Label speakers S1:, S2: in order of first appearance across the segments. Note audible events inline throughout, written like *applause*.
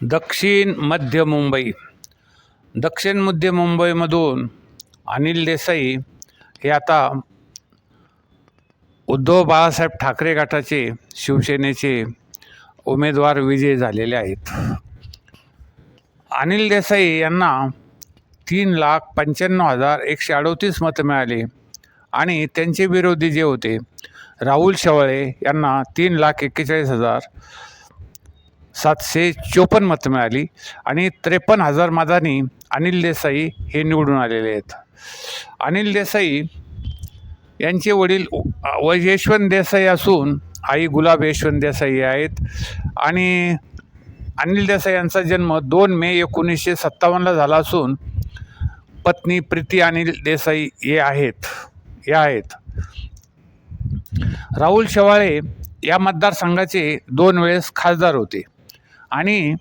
S1: दक्षिण मध्य मुंबई. दक्षिण मध्य मुंबईमधून अनिल देसाई हे आता उद्धव बाळासाहेब ठाकरे गटाचे शिवसेनेचे उमेदवार विजयी झालेले आहेत. अनिल देसाई यांना तीन लाख पंच्याण्णव हजार एकशे अडोतीस मतं मिळाली आणि त्यांचे विरोधी जे होते राहुल शेवाळे यांना तीन लाख एक्केचाळीस हजार सातशे चोपन्न मतं मिळाली आणि त्रेपन्न हजार मतांनी अनिल देसाई हे निवडून आलेले आहेत. अनिल देसाई यांचे वडील व यशवंत देसाई असून आई गुलाब यशवंत देसाई आहेत आणि अनिल देसाई यांचा जन्म दोन मे एकोणीसशे सत्तावन्नला झाला असून पत्नी प्रीती अनिल देसाई हे आहेत हे आहेत. राहुल शेवाळे या मतदारसंघाचे दोन वेळेस खासदार होते. आणि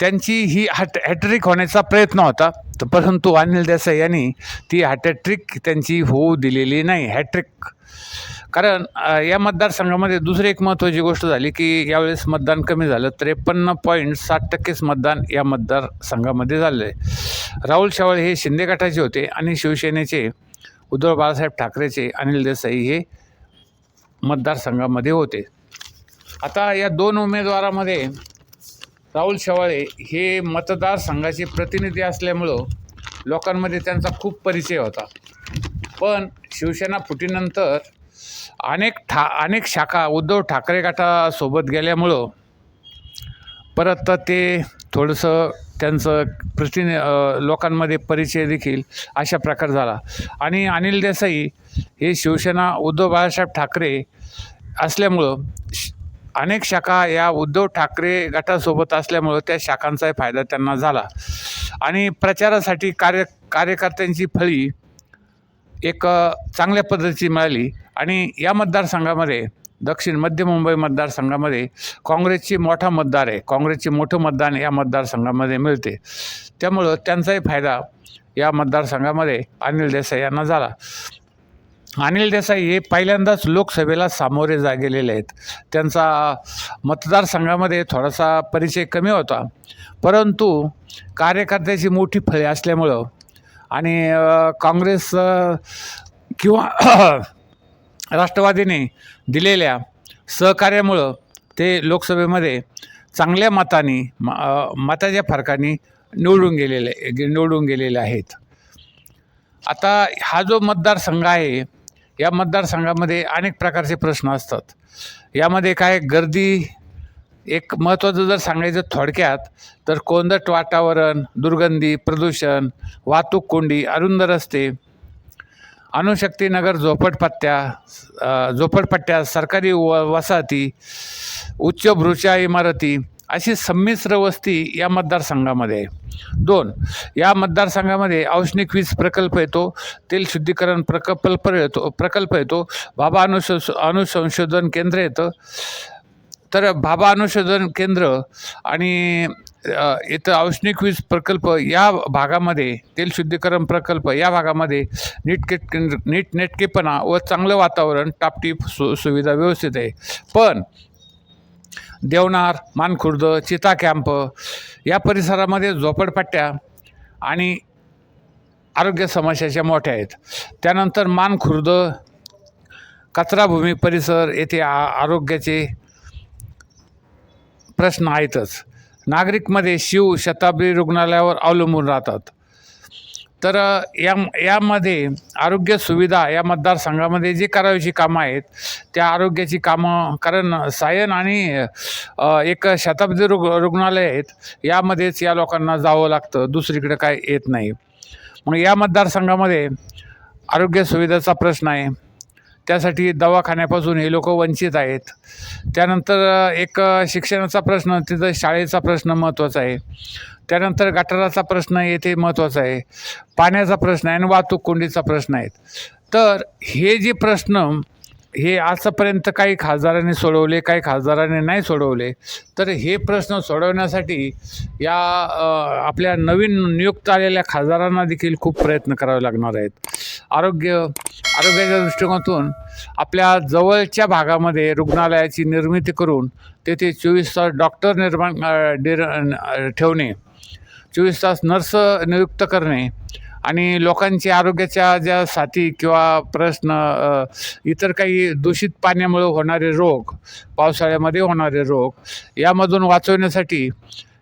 S1: त्यांची ही हॅट हॅट्रिक होण्याचा प्रयत्न होता. तर परंतु अनिल देसाई यांनी ती हॅटॅट्रिक त्यांची होऊ दिलेली नाही. हॅट्रिक कारण या मतदारसंघामध्ये दुसरी एक महत्त्वाची गोष्ट झाली की यावेळेस मतदान कमी झालं. त्रेपन्न पॉईंट साठ टक्केच मतदान या मतदारसंघामध्ये झालं आहे राहुल शेवाळे हे शिंदे गटाचे होते आणि शिवसेनेचे उद्धव बाळासाहेब ठाकरेचे अनिल देसाई हे मतदारसंघामध्ये होते. आता या दोन उमेदवारामध्ये राहुल शेवाळे हे मतदारसंघाचे प्रतिनिधी असल्यामुळं लोकांमध्ये त्यांचा खूप परिचय होता. पण शिवसेना फुटीनंतर अनेक ठा अनेक शाखा उद्धव ठाकरे गटासोबत गेल्यामुळं परत ते थोडंसं त्यांचं प्रतिनि लोकांमध्ये परिचय देखील अशा प्रकार झाला. आणि अनिल देसाई हे शिवसेना उद्धव बाळासाहेब ठाकरे असल्यामुळं श- अनेक शाखा या उद्धव ठाकरे गटासोबत असल्यामुळं त्या शाखांचाही फायदा त्यांना झाला. आणि प्रचारासाठी कार्य कार्यकर्त्यांची फळी एक चांगल्या पद्धतीची मिळाली. आणि या मतदारसंघामध्ये दक्षिण मध्य मुंबई मतदारसंघामध्ये काँग्रेसची मोठा मतदार आहे. काँग्रेसचे मोठं मतदान या मतदारसंघामध्ये मिळते. त्यामुळं त्यांचाही फायदा या मतदारसंघामध्ये अनिल देसाई यांना झाला. अनिल देसाई हे पहिल्यांदाच लोकसभेला सामोरे जा गेलेले आहेत. त्यांचा मतदारसंघामध्ये थोडासा परिचय कमी होता. परंतु कार्यकर्त्याची मोठी फळे असल्यामुळं आणि काँग्रेस किंवा *coughs* राष्ट्रवादीने दिलेल्या सहकार्यामुळं ते लोकसभेमध्ये चांगल्या मताने म मताच्या फरकाने निवडून गेलेले निवडून गेलेले आहेत. आता हा जो मतदारसंघ आहे या मतदारसंघामध्ये अनेक प्रकारचे प्रश्न असतात. यामध्ये काय गर्दी एक महत्त्वाचं जर सांगायचं थोडक्यात तर कोंदट वातावरण दुर्गंधी प्रदूषण वाहतूक कोंडी अरुंद रस्ते अणुशक्तीनगर झोपडपट्ट्या झोपडपट्ट्या सरकारी व वसाहती उच्चभ्रूच्या इमारती अशी संमिश्र वस्ती या मतदारसंघामध्ये आहे. दोन या मतदारसंघामध्ये औष्णिक वीज प्रकल्प येतो तेल शुद्धीकरण प्रकल्प येतो प्रकल्प येतो बाबा अनुस अनुसंशोधन केंद्र येतं. तर भाभा अनुशोधन केंद्र आणि इथं औष्णिक वीज प्रकल्प या भागामध्ये तेल शुद्धीकरण प्रकल्प या भागामध्ये नीटकेट नीटनेटकेपणा व चांगलं वातावरण टापटीप सु सुविधा व्यवस्थित आहे. पण देवनार मानखुर्द चिता कॅम्प या परिसरामध्ये झोपडपट्ट्या आणि आरोग्य समस्याच्या मोठ्या आहेत. त्यानंतर मानखुर्द कचराभूमी परिसर येथे आ आरोग्याचे प्रश्न आहेतच. नागरिकमध्ये शिव शताब्दी रुग्णालयावर अवलंबून राहतात. तर या यामध्ये आरोग्य सुविधा या मतदारसंघामध्ये जी करावीची कामं आहेत त्या आरोग्याची कामं कारण सायन आणि एक शताब्दी रुग रुग्णालय आहेत यामध्येच या लोकांना जावं लागतं दुसरीकडे काय येत नाही. मग या मतदारसंघामध्ये आरोग्य सुविधेचा प्रश्न आहे. त्यासाठी दवाखान्यापासून हे लोक वंचित आहेत. त्यानंतर एक शिक्षणाचा प्रश्न तिथं शाळेचा प्रश्न महत्त्वाचा आहे. त्यानंतर गटाराचा प्रश्न येथे महत्त्वाचा आहे. पाण्याचा प्रश्न आहे आणि वाहतूक कोंडीचा प्रश्न आहे. तर हे जे प्रश्न हे आजपर्यंत काही खासदारांनी सोडवले काही खासदारांनी नाही सोडवले तर हे प्रश्न सोडवण्यासाठी या आपल्या नवीन नियुक्त आलेल्या खासदारांना देखील खूप प्रयत्न करावे लागणार आहेत. आरोग्य आरोग्याच्या दृष्टिकोनातून आपल्या जवळच्या भागामध्ये रुग्णालयाची निर्मिती करून तेथे चोवीस तास डॉक्टर निर्माण अ, ठेवणे चोवीस तास नर्स नियुक्त करणे आणि लोकांची आरोग्याच्या ज्या साथी किंवा प्रश्न इतर काही दूषित पाण्यामुळे होणारे रोग पावसाळ्यामध्ये होणारे रोग यामधून वाचवण्यासाठी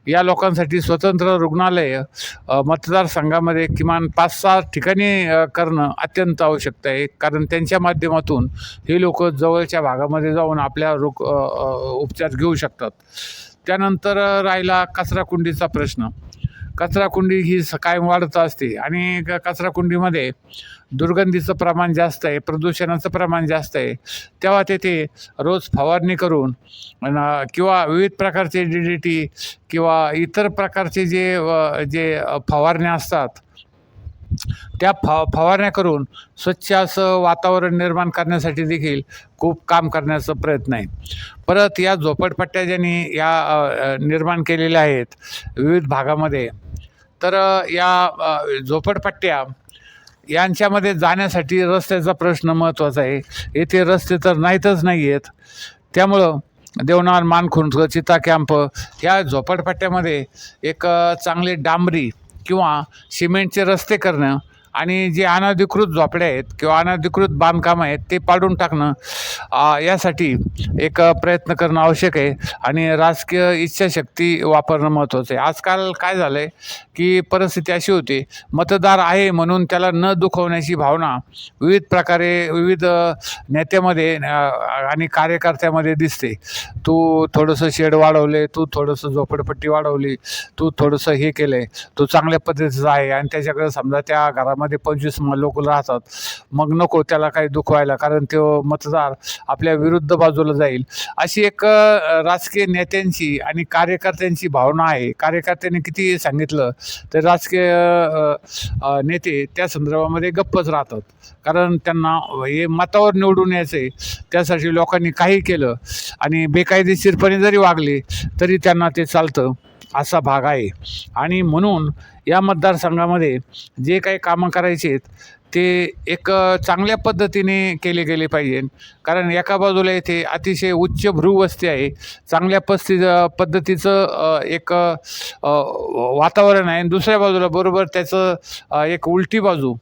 S1: या लोकांसाठी स्वतंत्र रुग्णालय मतदारसंघामध्ये किमान पाच सहा ठिकाणी करणं अत्यंत आवश्यक आहे. कारण त्यांच्या माध्यमातून हे लोक जवळच्या भागामध्ये जाऊन आपल्या रोग उपचार घेऊ शकतात. त्यानंतर राहिला कचराकुंडीचा प्रश्न. कचराकुंडी ही स कायम वाढत असते. आणि क- कचराकुंडीमध्ये दुर्गंधीचं प्रमाण जास्त आहे प्रदूषणाचं प्रमाण जास्त आहे. तेव्हा तेथे रोज फवारणी करून किंवा विविध प्रकारचे डी डी टी किंवा इतर प्रकारचे जे जे फवारण्या असतात त्या फ फवारण्या करून स्वच्छ असं वातावरण निर्माण करण्यासाठी देखील खूप काम करण्याचा प्रयत्न आहे. परत या झोपडपट्ट्या ज्यांनी या निर्माण केलेल्या आहेत विविध भागामध्ये तर या झोपडपट्ट्या यांच्यामध्ये जाण्यासाठी रस्त्याचा प्रश्न महत्त्वाचा आहे. येथे रस्ते तर नाहीतच नाही आहेत त्यामुळं देवनार मानखुंट चिता कॅम्प ह्या झोपडपट्ट्यामध्ये एक चांगली डांबरी किंवा सिमेंटचे रस्ते करणं आणि जे अनधिकृत झोपड्या आहेत किंवा अनधिकृत बांधकामं आहेत ते पाडून टाकणं यासाठी एक प्रयत्न करणं आवश्यक आहे. आणि राजकीय इच्छाशक्ती वापरणं महत्त्वाचं आहे. आजकाल काय झालं आहे की परिस्थिती अशी होती मतदार आहे म्हणून त्याला न दुखवण्याची भावना विविध प्रकारे विविध नेत्यामध्ये आणि कार्यकर्त्यामध्ये दिसते. तू थोडंसं शेड वाढवले तू थोडंसं झोपडपट्टी वाढवली तू थोडंसं हे केलं आहे तू चांगल्या पद्धतीचं आहे. आणि त्याच्याकडे समजा त्या घरामध्ये पंचवीस लोक राहतात. मग नको त्याला काही दुखवायला कारण तो मतदार आपल्या विरुद्ध बाजूला जाईल. अशी एक राजकीय नेत्यांची आणि कार्यकर्त्यांची भावना आहे. कार्यकर्त्यांनी किती सांगितलं तर राजकीय नेते त्या संदर्भामध्ये गप्पच राहतात. कारण त्यांना हे मतावर निवडून यायचं आहे त्यासाठी लोकांनी काही केलं आणि बेकायदेशीरपणे जरी वागले तरी त्यांना ते चालतं. असा भाग आहे. आणि म्हणून या मतदारसंघामध्ये जे काही कामं करायचे आहेत ते एक चांगल्या पद्धतीने केले गेले पाहिजे. कारण एका बाजूला येथे अतिशय उच्च भ्रूवस्ती आहे. चांगल्या पस्ती पद्धतीचं एक वातावरण आहे. दुसऱ्या बाजूला बरोबर त्याचं एक उलटी बाजू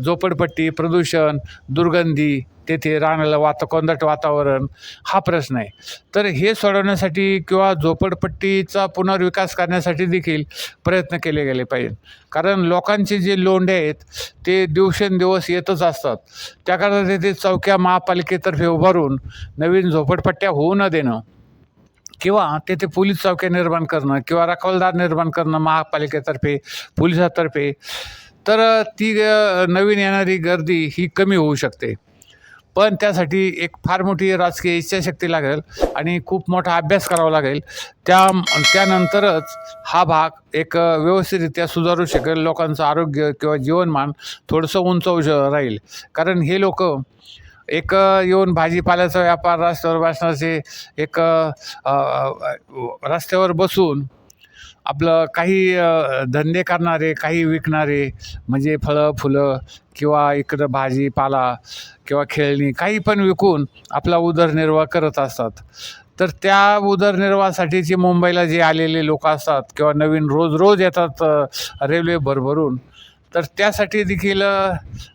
S1: झोपडपट्टी प्रदूषण दुर्गंधी तेथे राहण्याला वाता कोंदट वातावरण हा प्रश्न आहे. तर हे सोडवण्यासाठी किंवा झोपडपट्टीचा पुनर्विकास करण्यासाठी देखील प्रयत्न केले गेले पाहिजे. कारण लोकांचे जे लोंढे आहेत ते दिवसेंदिवस येतच असतात. त्याकरता तेथे चौक्या महापालिकेतर्फे उभारून नवीन झोपडपट्ट्या होऊ न देणं किंवा तेथे पोलीस चौक्या निर्माण करणं किंवा रखवालदार निर्माण करणं महापालिकेतर्फे पोलिसातर्फे तर ती नवीन येणारी गर्दी ही कमी होऊ शकते. पण त्यासाठी एक फार मोठी राजकीय इच्छाशक्ती लागेल आणि खूप मोठा अभ्यास करावा लागेल. त्या त्यानंतरच हा भाग एक व्यवस्थितरित्या सुधारू शकेल लोकांचं आरोग्य किंवा जीवनमान थोडंसं उंचवू श- राहील. कारण हे लोक एक येऊन भाजीपाल्याचा व्यापार रस्त्यावर बसण्याचे एक रस्त्यावर बसून आपलं काही धंदे करणारे काही विकणारे म्हणजे फळं फुलं किंवा इकडं भाजीपाला किंवा खेळणी काही पण विकून आपला उदरनिर्वाह करत असतात. तर त्या उदरनिर्वाहासाठीचे मुंबईला जे आलेले लोक असतात किंवा नवीन रोज रोज येतात रेल्वे भरभरून तर त्यासाठी देखील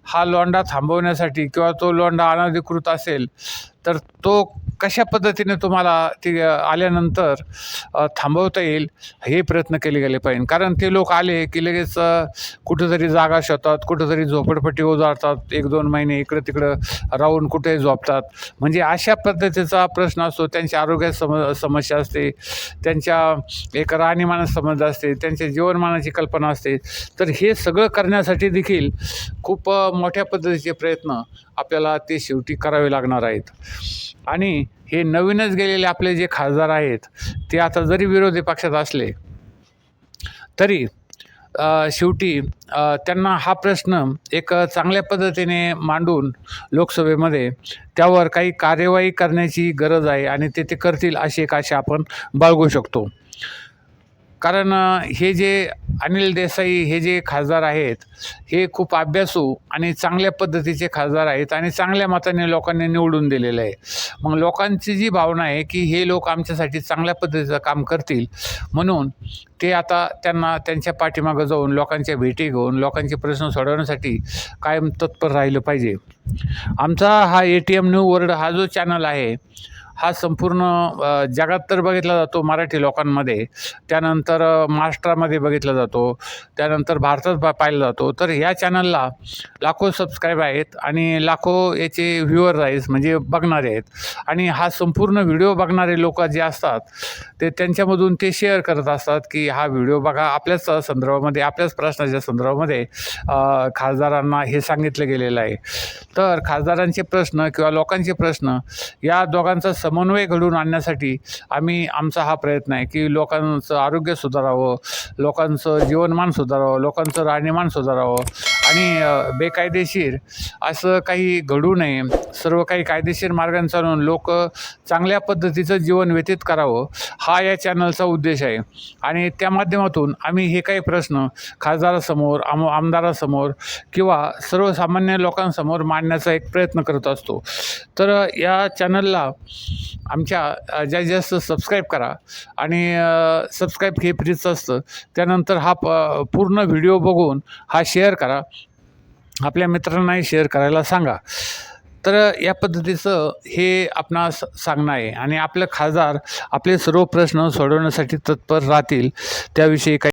S1: हा लोंढा थांबवण्यासाठी किंवा तो लोंढा अनधिकृत असेल तर तो कशा पद्धतीने तुम्हाला ती आल्यानंतर थांबवता येईल हे प्रयत्न केले गेले पाहिजे. कारण ते लोक आले की लगेच अ, कुठंतरी जागा शोधतात कुठंतरी झोपडपट्टी उजाडतात एक दोन महिने इकडं तिकडं राहून कुठे झोपतात. म्हणजे अशा पद्धतीचा प्रश्न असतो. त्यांच्या आरोग्यात सम समस्या असते त्यांच्या एक राहणीमान समज असते त्यांच्या जीवनमानाची कल्पना असते. तर हे सगळं करण्यासाठी देखील खूप मोठ्या पद्धतीचे प्रयत्न आपल्याला ते शेवटी करावे लागणार आहेत. आणि हे नवीनच गेलेले आपले जे खासदार आहेत ते आता जरी विरोधी पक्षात असले तरी शेवटी त्यांना हा प्रश्न एक चांगल्या पद्धतीने मांडून लोकसभेमध्ये त्यावर काही कार्यवाही करण्याची गरज आहे आणि ते ते करतील अशी एक आशा आपण बाळगू शकतो. कारण हे जे अनिल देसाई हे जे खासदार आहेत हे खूप अभ्यासू आणि चांगल्या पद्धतीचे खासदार आहेत आणि चांगल्या मताने लोकांनी निवडून दिलेलं आहे. मग लोकांची जी भावना आहे की हे लोक आमच्यासाठी चांगल्या पद्धतीचं काम करतील म्हणून ते आता त्यांना त्यांच्या पाठीमागं जाऊन लोकांच्या भेटी घेऊन लोकांचे प्रश्न सोडवण्यासाठी कायम तत्पर राहिलं पाहिजे. आमचा हा A T M New World हा जो चॅनल आहे हा संपूर्ण जगात तर बघितला जातो मराठी लोकांमध्ये. त्यानंतर महाराष्ट्रामध्ये बघितला जातो. त्यानंतर भारतात पा पाहिला जातो. तर ह्या चॅनलला लाखो सबस्क्राईब आहेत आणि लाखो याचे व्ह्युअर आहेत म्हणजे बघणारे आहेत. आणि हा संपूर्ण व्हिडिओ बघणारे लोक जे असतात ते त्यांच्यामधून ते शेअर करत असतात की हा व्हिडिओ बघा आपल्याच संदर्भामध्ये आपल्याच प्रश्नाच्या संदर्भामध्ये खासदारांना हे सांगितलं गेलेलं आहे. तर खासदारांचे प्रश्न किंवा लोकांचे प्रश्न या दोघांचा समन्वय घडवून आणण्यासाठी आम्ही आमचा हा प्रयत्न आहे की लोकांचं आरोग्य सुधारावं लोकांचं जीवनमान सुधारावं लोकांचं राहणीमान सुधारावं आणि बेकायदेशीर असं काही घडू नये. सर्व काही कायदेशीर मार्गाने चालून लोक चांगल्या पद्धतीचं जीवन व्यतीत करावं हा या चॅनलचा उद्देश आहे. आणि त्या माध्यमातून आम्ही हे काही प्रश्न खासदारासमोर आम आमदारासमोर किंवा सर्वसामान्य लोकांसमोर मांडण्याचा एक प्रयत्न करत असतो. तर या चॅनलला आमच्या जास्तीत जास्त सबस्क्राईब करा. आणि सबस्क्राईब हे फ्रीचं असतं. त्यानंतर हा प पूर्ण व्हिडिओ बघून हा शेअर करा. आपल्या मित्रांनाही शेअर करायला सांगा. तर या पद्धतीचं हे आपणास सांगणं आहे. आणि आपलं खासदार आपले सर्व प्रश्न सोडवण्यासाठी तत्पर राहतील. त्याविषयी काही